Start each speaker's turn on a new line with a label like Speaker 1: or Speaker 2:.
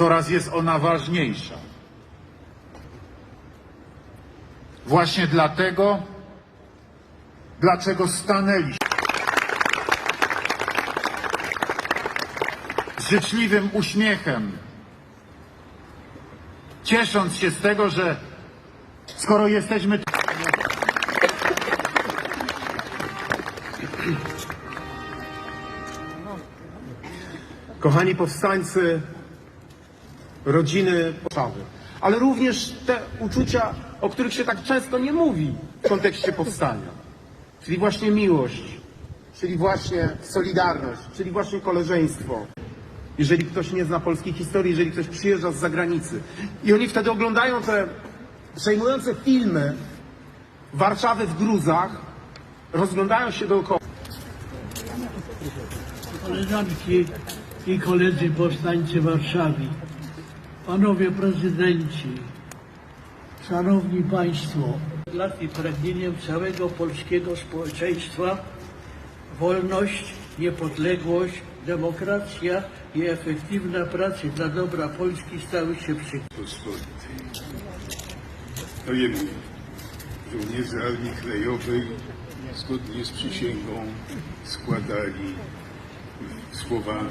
Speaker 1: coraz jest ona ważniejsza. Właśnie dlatego, dlaczego stanęliśmy z życzliwym uśmiechem, ciesząc się z tego, że skoro jesteśmy tu,
Speaker 2: Kochani powstańcy, rodziny Warszawy, ale również te uczucia, o których się tak często nie mówi w kontekście powstania, czyli właśnie miłość, czyli właśnie solidarność, czyli właśnie koleżeństwo. Jeżeli ktoś nie zna polskiej historii, jeżeli ktoś przyjeżdża z zagranicy i oni wtedy oglądają te przejmujące filmy Warszawy w gruzach, rozglądają się dookoła.
Speaker 3: koleżanki i koledzy powstańcy Warszawy, panowie prezydenci, szanowni państwo, lat i pragnieniem całego polskiego społeczeństwa wolność, niepodległość, demokracja i efektywna praca dla dobra Polski stały się przykładem.
Speaker 4: Pospolitej. Stajemy, żołnierze Armii Krajowej, zgodnie z przysięgą składali słowa